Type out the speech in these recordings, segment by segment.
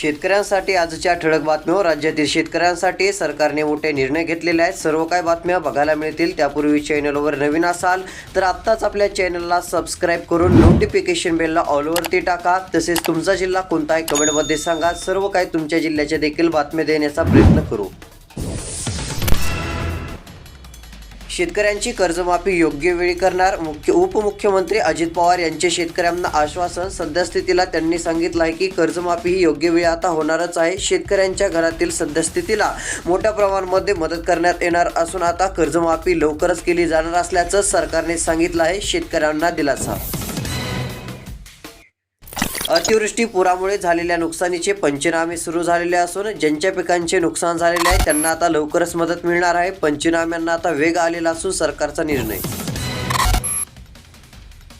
शेतकऱ्यांसाठी आजच्या ठळक बातम्या राज्यातील शेतकऱ्यांसाठी सरकारने मोठे निर्णय घेतलेले आहेत. सर्व काही बातम्या बघायला मिळतील. त्यापूर्वी चॅनलवर नवीन असाल तर आत्ताच आपल्या चॅनलला सबस्क्राईब करून नोटिफिकेशन बेलला ऑलवरती टाका. तसेच तुमचा जिल्हा कोणता आहे कमेंटमध्ये सांगा. सर्व काही तुमच्या जिल्ह्याच्या देखील बातम्या देण्याचा प्रयत्न करू. शेतकऱ्यांची कर्जमाफी योग्य वेळी करणार. मुख्य उपमुख्यमंत्री अजित पवार यांचे शेतकऱ्यांना आश्वासन. सद्यस्थितीला त्यांनी सांगितलं आहे की कर्जमाफी ही योग्य वेळी आता होणारच आहे. शेतकऱ्यांच्या घरातील सद्यस्थितीला मोठ्या प्रमाणामध्ये मदत करण्यात येणार असून आता कर्जमाफी लवकरच केली जाणार असल्याचं सरकारने सांगितलं आहे शेतकऱ्यांना दिलासा. अतिवृष्टी पुरामुळे झालेल्या नुकसानीचे पंचनामे सुरू झालेले असून ज्यांच्या पिकांचे नुकसान झालेले आहे त्यांना आता लवकरच मदत मिळणार आहे. पंचनाम्यांना आता वेग आलेला असून सरकारचा निर्णय.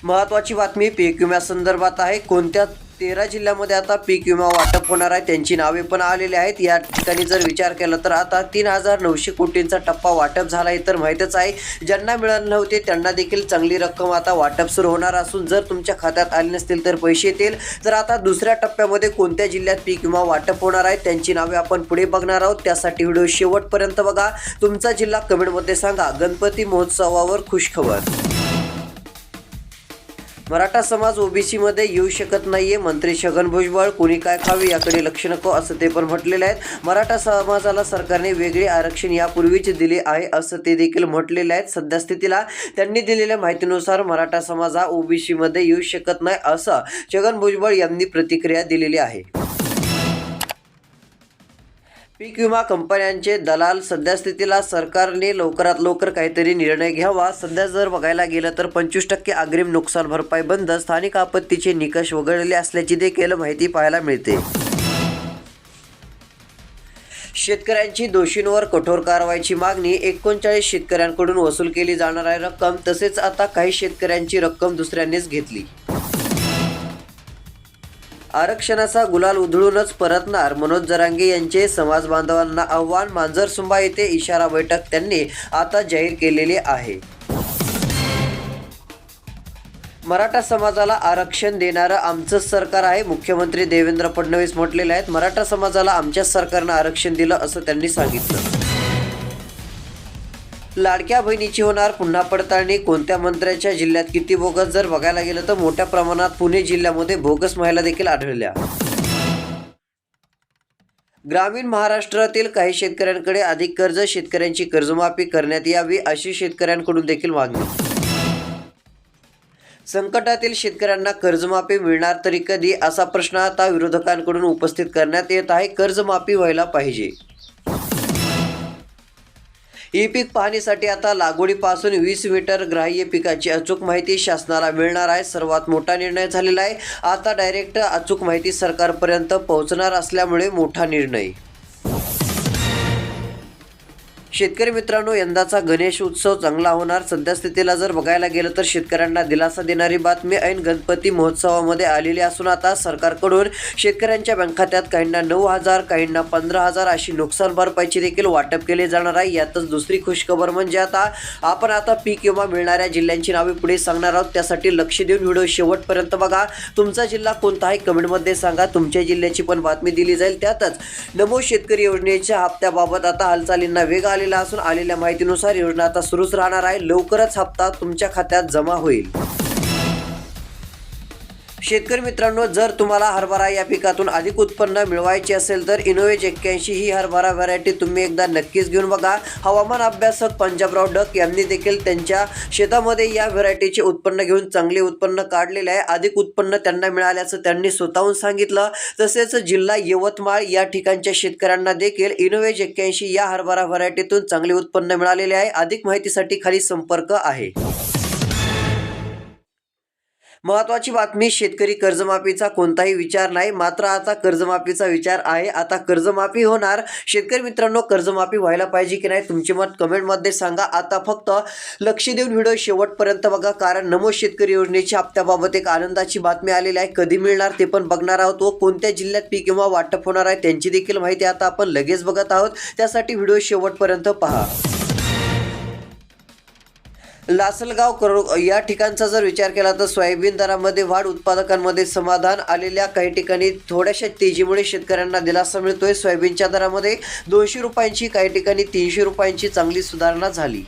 महत्वाची बातमी पीक विम्यासंदर्भात आहे. कोणत्या तेरा जिल्ह्यामध्ये आता पीक विमा वाटप होणार आहे. त्यांची नावे पण आलेली आहेत. या ठिकाणी जर विचार केला तर आता तीन हजार नऊशे कोटींचा टप्पा वाटप झाला आहे. तर माहीतच आहे ज्यांना मिळाले नव्हते त्यांना देखील चांगली रक्कम आता वाटप सुरू होणार असून जर तुमच्या खात्यात आले नसतील तर पैसे येतील. तर आता दुसऱ्या टप्प्यामध्ये कोणत्या जिल्ह्यात पीक विमा वाटप होणार आहे त्यांची नावे आपण पुढे बघणार आहोत. त्यासाठी व्हिडिओ शेवटपर्यंत बघा. तुमचा जिल्हा कमेंटमध्ये सांगा. गणपती महोत्सवावर खुशखबर मराठा समाज ओबीसी मध्ये येऊ शकत नाहीये. मंत्री छगन भुजबळ कोणी काय खावे याकडे लक्ष नको असं ते पण म्हटलेले आहेत. मराठा समाजाला सरकारने वेगळे आरक्षण यापूर्वीच दिले आहे असं ते देखील म्हटलेले आहेत. सद्यस्थितीला त्यांनी दिलेल्या माहितीनुसार मराठा समाज हा ओबीसी मध्ये येऊ शकत नाही असं छगन भुजबळ यांनी प्रतिक्रिया दिलेली आहे. पीक विमा कंपन्यांचे दलाल सध्यास्थितीला सरकारने लवकरात लवकर काहीतरी निर्णय घ्यावा. सध्या जर बघायला गेलं तर पंचवीस टक्के अग्रिम नुकसान भरपाई बंद स्थानिक आपत्तीचे निकष वगळले असल्याची देखील माहिती पाहायला मिळते. शेतकऱ्यांची दोषींवर कठोर कारवाईची मागणी एकोणचाळीस शेतकऱ्यांकडून वसूल केली जाणार आहे रक्कम तसेच आता काही शेतकऱ्यांची रक्कम दुसऱ्यांनीच घेतली. आरक्षणाचा गुलाल उधळूनच परतणार. मनोज जरांगे यांचे समाज बांधवांना आव्हान मांजरसुंबा येथे इशारा बैठक त्यांनी आता जाहीर केलेली आहे. मराठा समाजाला आरक्षण देणारं आमचंच सरकार आहे मुख्यमंत्री देवेंद्र फडणवीस म्हटलेले आहेत. मराठा समाजाला आमच्याच सरकारनं आरक्षण दिलं असं त्यांनी सांगितलं. लाडक्या बहिणीची होणार पुन्हा पडताळणी. कोणत्या मंत्र्याच्या जिल्ह्यात किती बोगस? जर बघायला गेलं तर मोठ्या प्रमाणात पुणे जिल्ह्यामध्ये बोगस महिला देखील आढळल्या. ग्रामीण महाराष्ट्रातील काही शेतकऱ्यांकडे अधिक कर्ज शेतकऱ्यांची कर्जमाफी करण्यात यावी अशी शेतकऱ्यांकडून देखील मागणी. संकटातील शेतकऱ्यांना कर्जमाफी मिळणार तरी कधी? असा प्रश्न आता विरोधकांकडून उपस्थित करण्यात येत आहे. कर्जमाफी व्हायला पाहिजे. ई पीक पाहणीसाठी आता लागवडीपासून वीस मीटर ग्राह्य पिकाची अचूक माहिती शासनाला मिळणार आहे. सर्वात मोठा निर्णय झालेला आहे. आता डायरेक्ट अचूक माहिती सरकारपर्यंत पोहोचणार असल्यामुळे मोठा निर्णय. शेतकरी मित्रांनो यंदाचा गणेश उत्सव चांगला होणार. सध्यास्थितीला जर बघायला गेलं तर शेतकऱ्यांना दिलासा देणारी बातमी ऐन गणपती महोत्सवामध्ये आलेली असून आता सरकारकडून शेतकऱ्यांच्या बँक खात्यात काहींना नऊ हजार काहींना पंधरा हजार अशी नुकसान भरपाईची देखील वाटप केले जाणार आहे. यातच दुसरी खुशखबर म्हणजे आता आपण आता पीक विमा मिळणाऱ्या जिल्ह्यांची नावे पुढे सांगणार आहोत. त्यासाठी लक्ष देऊन व्हिडिओ शेवटपर्यंत बघा. तुमचा जिल्हा कोणता आहे कमेंटमध्ये सांगा. तुमच्या जिल्ह्याची पण बातमी दिली जाईल. त्यातच नमो शेतकरी योजनेच्या हप्त्याबाबत आता हालचालींना वेग आलेला असून आलेल्या माहितीनुसार योजना आता सुरूच राहणार आहे. लवकरच हप्ता तुमच्या खात्यात जमा होईल. शेतकरी मित्रांनो जर तुम्हाला हरभरा या पिकातून अधिक उत्पन्न मिळवायचे असेल तर इनोवेज एक्क्याऐंशी ही हरभरा व्हरायटी तुम्ही एकदा नक्कीच घेऊन बघा. हवामान अभ्यासक पंजाबराव डक यांनी देखील त्यांच्या शेतामध्ये या व्हरायटीचे उत्पन्न घेऊन चांगले उत्पन्न काढलेले आहे. अधिक उत्पन्न त्यांना मिळाल्याचं त्यांनी स्वतःहून सांगितलं. तसेच जिल्हा यवतमाळ या ठिकाणच्या शेतकऱ्यांना देखील इनोवेज एक्क्याऐंशी या हरभरा व्हरायटीतून चांगले उत्पन्न मिळालेले आहे. अधिक माहितीसाठी खाली संपर्क आहे. महत्वाची बातमी शेतकरी कर्जमाफीचा कोणताही विचार नाही मात्र आता कर्जमाफीचा विचार आहे. आता कर्जमाफी होणार. शेतकरी मित्रांनो कर्जमाफी व्हायला पाहिजे की नाही तुमचे मत कमेंटमध्ये सांगा. आता फक्त लक्ष देऊन व्हिडिओ शेवटपर्यंत बघा कारण नमो शेतकरी योजनेच्या हप्त्याबाबत एक आनंदाची बातमी आलेली आहे. कधी मिळणार ते पण बघणार आहोत व कोणत्या जिल्ह्यात पीक किंवा वाटप होणार आहे त्यांची देखील माहिती आता आपण लगेच बघत आहोत. त्यासाठी व्हिडिओ शेवटपर्यंत पहा. लासलगाव करो या ठिकाणचा जर विचार केला तर सोयाबीन दरामध्ये वाढ उत्पादकांमध्ये समाधान आलेल्या काही ठिकाणी थोड्याशा तेजीमुळे शेतकऱ्यांना दिलासा मिळतोय. सोयाबीनच्या दरामध्ये दोनशे रुपयांची काही ठिकाणी तीनशे रुपयांची चांगली सुधारणा झाली.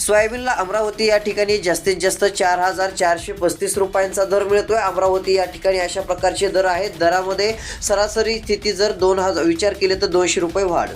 सोयाबीनला अमरावती या ठिकाणी जास्तीत जास्त चार हजार चारशे पस्तीस रुपयांचा दर मिळतोय. अमरावती या ठिकाणी अशा प्रकारचे दर आहेत. दरामध्ये सरासरी स्थिती जर दोन हजार विचार केले तर दोनशे रुपये वाढ.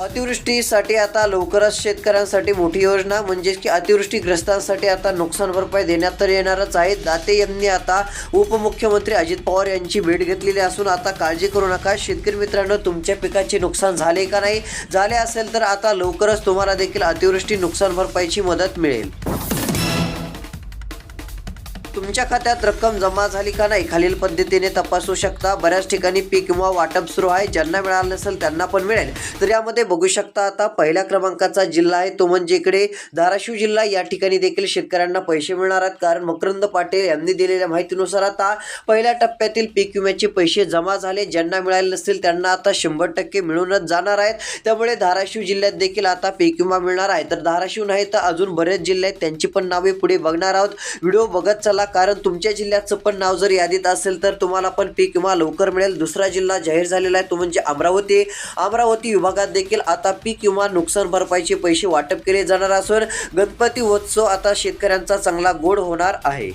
अतिवृष्टीसाठी आता लवकरच शेतकऱ्यांसाठी मोठी योजना म्हणजेच की अतिवृष्टीग्रस्तांसाठी आता नुकसान भरपाई देण्यात तर येणारच आहे. दाते यांनी आता उपमुख्यमंत्री अजित पवार यांची भेट घेतलेली असून आता काळजी करू नका. शेतकरी मित्रांनो तुमच्या पिकाचे नुकसान झाले का नाही? झाले असेल तर आता लवकरच तुम्हाला देखील अतिवृष्टी नुकसान भरपाईची मदत मिळेल. तुमच्या खात्यात रक्कम जमा झाली का नाही खालील पद्धतीने तपासू शकता. बऱ्याच ठिकाणी पीक किंवा वाटप सुरू आहे. ज्यांना मिळालं नसेल त्यांना पण मिळेल. तर यामध्ये बघू शकता आता पहिल्या क्रमांकाचा जिल्हा आहे तो म्हणजे इकडे धाराशिव जिल्हा. या ठिकाणी देखील शेतकऱ्यांना पैसे मिळणार आहेत. कारण मकरंद पाटील यांनी दिलेल्या माहितीनुसार आता पहिल्या टप्प्यातील पीक विम्याचे पैसे जमा झाले. ज्यांना मिळाले नसतील त्यांना आता शंभर टक्के मिळूनच जाणार आहेत. त्यामुळे धाराशिव जिल्ह्यात देखील आता पीक विमा मिळणार आहे. तर धाराशिव नाही तर अजून बरेच जिल्हे आहेत. त्यांची पण नावे पुढे बघणार आहोत. व्हिडिओ बघत चला. कारण तुमच्या जिल्ह्याचं पण नाव जर यादीत असेल तर तुम्हाला पण पीक विमा लवकर मिळेल. दुसरा जिल्हा जाहीर झालेला आहे तो म्हणजे अमरावती अमरावती विभागात देखील आता पीक विमा नुकसान भरपाईचे पैसे वाटप केले जाणार असून गणपती उत्सव आता शेतकऱ्यांचा चांगला गोड होणार आहे.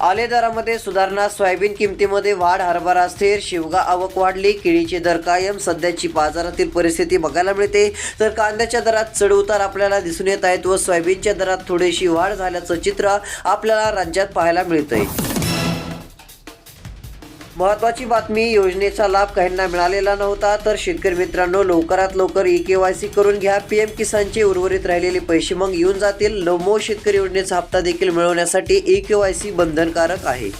आले दरामध्ये सुधारणा सोयाबीन किमतीमध्ये वाढ हरभरा स्थिर शिवगा आवक वाढली केळीचे दर कायम सध्याची बाजारातील परिस्थिती बघायला मिळते. तर कांद्याच्या दरात चढउतार आपल्याला दिसून येत आहेत व सोयाबीनच्या दरात थोडीशी वाढ झाल्याचं चित्र आपल्याला राज्यात पाहायला मिळतंय. महत्वाची बातमी योजनेचा लाभ काहींना मिळालेला नव्हता तर शेतकरी मित्रांनो लवकरात लवकर ई के वाय सी करून घ्या. पी एम किसानचे उर्वरित राहिलेले पैसे मग येऊन जातील. नमो शेतकरी योजनेचा हप्ता देखील मिळवण्यासाठी ई के वाय सी बंधनकारक आहे.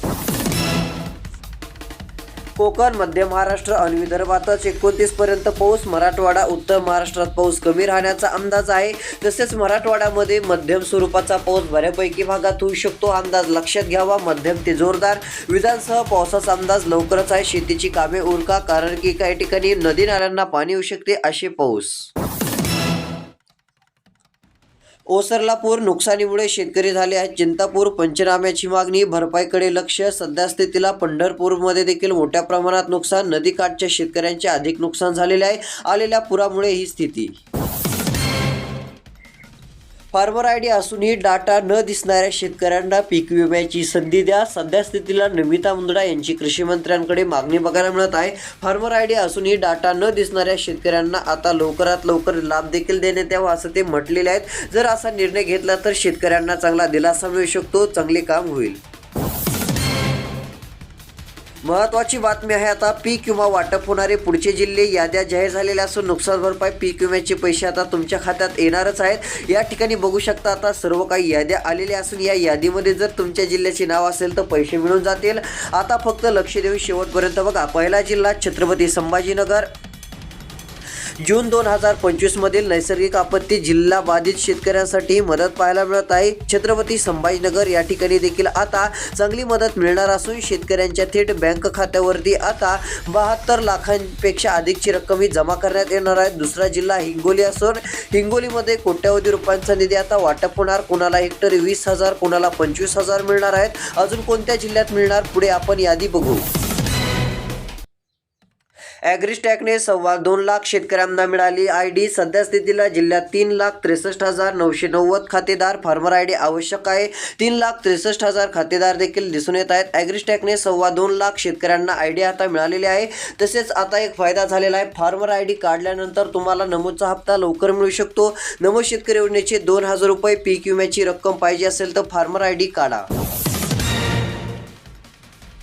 कोकण मध्य महाराष्ट्र आणि विदर्भातच एकोणतीस पर्यंत पाऊस मराठवाडा उत्तर महाराष्ट्रात पाऊस कमी राहण्याचा अंदाज आहे. तसेच मराठवाड्यामध्ये मध्यम स्वरूपाचा पाऊस बऱ्यापैकी भागात होऊ शकतो. अंदाज लक्षात घ्यावा मध्यम ते जोरदार. विधानसह पावसाचा अंदाज लवकरच आहे. शेतीची कामे उरका कारण की काही ठिकाणी नदी नाल्यांना पाणी येऊ शकते असे पाऊस. ओसरला पूर नुकसानीमुळे शेतकरी झाले आहेत. चिंतापूर पंचनाम्याची मागणी भरपाईकडे लक्ष. सध्या स्थितीला पंढरपूरमध्ये देखील मोठ्या प्रमाणात नुकसान. नदीकाठच्या शेतकऱ्यांचे अधिक नुकसान झालेले आहे. आलेल्या पुरामुळे ही स्थिती. फार्मर आय डी असूनही डाटा न दिसणाऱ्या शेतकऱ्यांना पीक विम्याची संधी द्या. सध्या स्थितीला नमिता मुंदडा यांची कृषी मंत्र्यांकडे मागणी बघायला मिळत आहे. फार्मर आय डी असूनही डाटा न दिसणाऱ्या शेतकऱ्यांना आता लवकरात लवकर लाभ देखील देण्यात यावा असं ते म्हटलेले आहेत. जर असा निर्णय घेतला तर शेतकऱ्यांना चांगला दिलासा मिळू शकतो. चांगले काम होईल. महत्वाची बातमी आहे आता पीक विमा वाटप होणारे पुढचे जिल्हे याद्या जाहीर झालेल्या असून नुकसान भरपाई पीक विम्याचे पैसे आता तुमच्या खात्यात येणारच आहेत. या ठिकाणी बघू शकता आता सर्व काही याद्या आलेल्या असून या यादीमध्ये जर तुमच्या जिल्ह्याचे नाव असेल तर पैसे मिळून जातील. आता फक्त लक्ष देऊन शेवटपर्यंत बघा. पहिला जिल्हा छत्रपती संभाजीनगर जून दोन हजार पंचवीसमधील नैसर्गिक आपत्ती जिल्हा बाधित शेतकऱ्यांसाठी मदत पाहायला मिळत आहे. छत्रपती संभाजीनगर या ठिकाणी देखील आता चांगली मदत मिळणार असून शेतकऱ्यांच्या थेट बँक खात्यावरती आता बहात्तर लाखांपेक्षा अधिकची रक्कम ही जमा करण्यात येणार आहे. दुसरा जिल्हा हिंगोली असून हिंगोलीमध्ये कोट्यावधी रुपयांचा निधी आता वाटप होणार. कोणाला हेक्टर वीस हजार कोणाला पंचवीस हजार मिळणार आहेत. अजून कोणत्या जिल्ह्यात मिळणार? पुढे आपण यादी बघू. ॲग्रिस्टॅकने सव्वा दोन लाख शेतकऱ्यांना मिळाली. आय डी सध्या स्थितीला जिल्ह्यात तीन लाख त्रेसष्ट हजार नऊशे नव्वद खातेदार फार्मर आय डी आवश्यक आहे. तीन लाख त्रेसष्ट हजार खातेदार देखील दिसून येत आहेत. ॲग्रिस्टॅकने सव्वा दोन लाख शेतकऱ्यांना आय डी आता मिळालेली आहे. तसेच आता एक फायदा झालेला आहे. फार्मर आय डी काढल्यानंतर तुम्हाला नमूदचा हप्ता लवकर मिळू शकतो. नमो शेतकरी योजनेचे दोन हजार रुपये पीक विम्याची रक्कम पाहिजे असेल तर फार्मर आय डी काढा.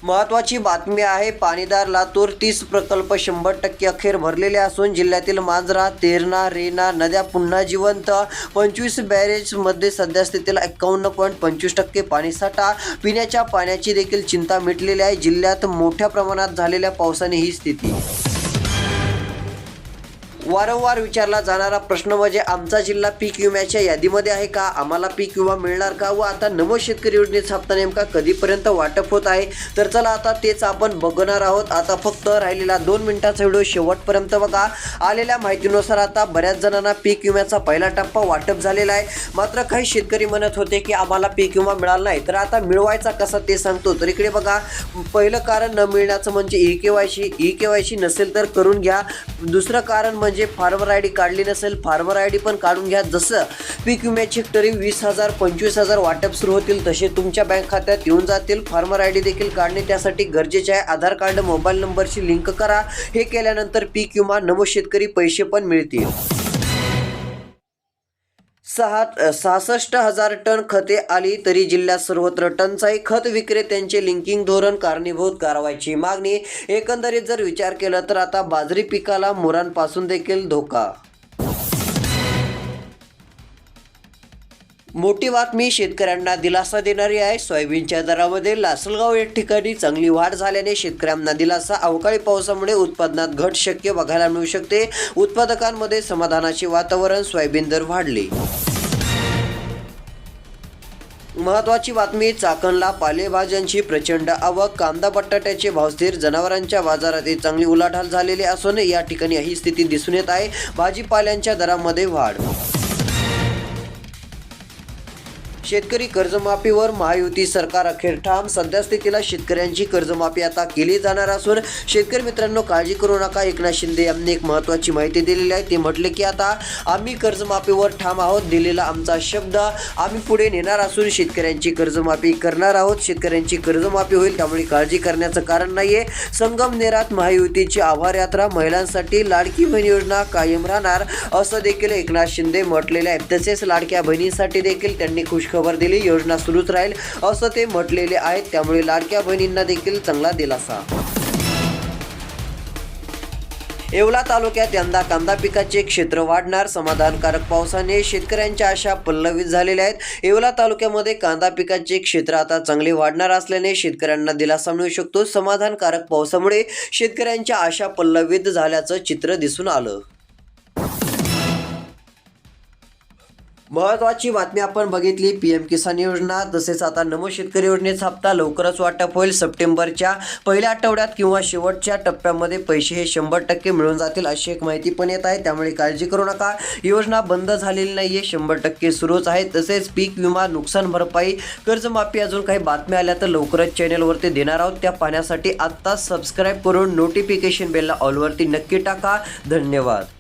महत्वाची बातमी आहे पाणीदार लातूर तीस प्रकल्प शंभर टक्के अखेर भरलेले असून जिल्ह्यातील मांजरा तेरणा रेणा नद्या पुन्हा जिवंत. पंचवीस बॅरेजमध्ये सध्या स्थितीला एक्कावन्न पॉईंट पंचवीस टक्के पाणीसाठा पिण्याच्या पाण्याची देखील चिंता मिटलेली आहे. जिल्ह्यात मोठ्या प्रमाणात झालेल्या पावसाने ही स्थिती वारंवार विचारला जाणारा प्रश्न म्हणजे आमचा जिल्हा पीक विम्याच्या यादीमध्ये आहे का? आम्हाला पीक विमा मिळणार का? व आता नव शेतकरी योजनेचा हप्ता नेमका कधीपर्यंत वाटप होत आहे? तर चला आता तेच आपण बघणार आहोत. आता फक्त राहिलेला दोन मिनिटाचा व्हिडिओ शेवटपर्यंत बघा. आलेल्या माहितीनुसार आता बऱ्याच जणांना पीक विम्याचा पहिला टप्पा वाटप झालेला आहे. मात्र काही शेतकरी म्हणत होते की आम्हाला पीक विमा मिळाला नाही. तर आता मिळवायचा कसा ते सांगतो. तर इकडे बघा. पहिलं कारण न मिळण्याचं म्हणजे E K Y C. E K Y C नसेल तर करून घ्या. दुसरं कारण म्हणजे फार्मर आय डी काढली नसेल फार्मर आय डी पण काढून घ्या. जसं पीक विम्याची तरी वीस हजार पंचवीस हजार वाटप सुरू होतील तसे तुमच्या बँक खात्यात येऊन जातील. फार्मर आय डी देखील काढणे त्यासाठी गरजेचे आहे. आधार कार्ड मोबाईल नंबरशी लिंक करा. हे केल्यानंतर पीक विमा नमो शेतकरी पैसे पण मिळतील. सहा सहासष्ट हजार टन खते आली तरी जिल्ह्यात सर्वत्र टंचाई खत विक्रेत्यांचे लिंकिंग धोरण कारणीभूत कारवाईची मागणी. एकंदरीत जर विचार केला तर आता बाजरी पिकाला मुरांपासून देखील धोका मोठी बातमी शेतकऱ्यांना दिलासा देणारी आहे. सोयाबीनच्या दरामध्ये लासलगाव या ठिकाणी चांगली वाढ झाल्याने शेतकऱ्यांना दिलासा. अवकाळी पावसामुळे उत्पादनात घट शक्य बघायला मिळू शकते. उत्पादकांमध्ये समाधानाचे वातावरण सोयाबीन दर वाढले. महत्वाची बातमी चाकणला पालेभाज्यांची प्रचंड आवक कांदा बटाट्याचे भाव स्थिर जनावरांच्या बाजारात चांगली उलाढाल झालेली असून या ठिकाणी ही स्थिती दिसून येत आहे. भाजीपाल्यांच्या दरामध्ये वाढ शेतकरी कर्जमाफीवर महायुती सरकार अखेर ठाम. सध्यास्थितीला शेतकऱ्यांची कर्जमाफी आता केली जाणार असून शेतकरी मित्रांनो काळजी करू नका. एकनाथ शिंदे यांनी एक महत्त्वाची माहिती दिलेली आहे. ते म्हटले की आता आम्ही कर्जमाफीवर ठाम आहोत दिलेला आमचा शब्द. आम्ही पुढे नेणार असून शेतकऱ्यांची कर्जमाफी करणार आहोत. शेतकऱ्यांची कर्जमाफी होईल त्यामुळे काळजी करण्याचं कारण नाहीये. संगमनेरात महायुतीची आभार यात्रा. महिलांसाठी लाडकी बहीण योजना कायम राहणार असं देखील एकनाथ शिंदे म्हटलेले आहे. तसेच लाडक्या बहिणींसाठी देखील त्यांनी खबर दिली योजना सुरूच राहील असं ते म्हटलेले आहेत. त्यामुळे लाडक्या बहिणींना देखील चांगला दिलासा. येवला तालुक्यात यंदा कांदा पिकाचे क्षेत्र वाढणार. समाधानकारक पावसाने शेतकऱ्यांच्या आशा पल्लवित झालेल्या आहेत. येवला तालुक्यामध्ये कांदा पिकाचे क्षेत्र आता चांगले वाढणार असल्याने शेतकऱ्यांना दिलासा मिळू शकतो. समाधानकारक पावसामुळे शेतकऱ्यांच्या आशा पल्लवित झाल्याचं चित्र दिसून आलं. महत्वाची बातमी आपण बघितली पी एम किसान योजना. तसेच आता नमो शेतकरी योजनेचा हप्ता लवकरच वाटप होईल. सप्टेंबरच्या पहिल्या आठवड्यात किंवा शेवटच्या टप्प्यामध्ये पैसे हे शंभर टक्के मिळून जातील अशी एक माहिती पण येत आहे. त्यामुळे काळजी करू नका. योजना बंद झालेली नाही आहे शंभर टक्के सुरूच आहे. तसेच पीक विमा नुकसान भरपाई कर्जमाफी अजून काही बातम्या आल्या तर लवकरच चॅनेलवरती देणार आहोत. त्या पाहण्यासाठी आत्ताच सबस्क्राईब करून नोटिफिकेशन बेलला ऑलवरती नक्की टाका. धन्यवाद.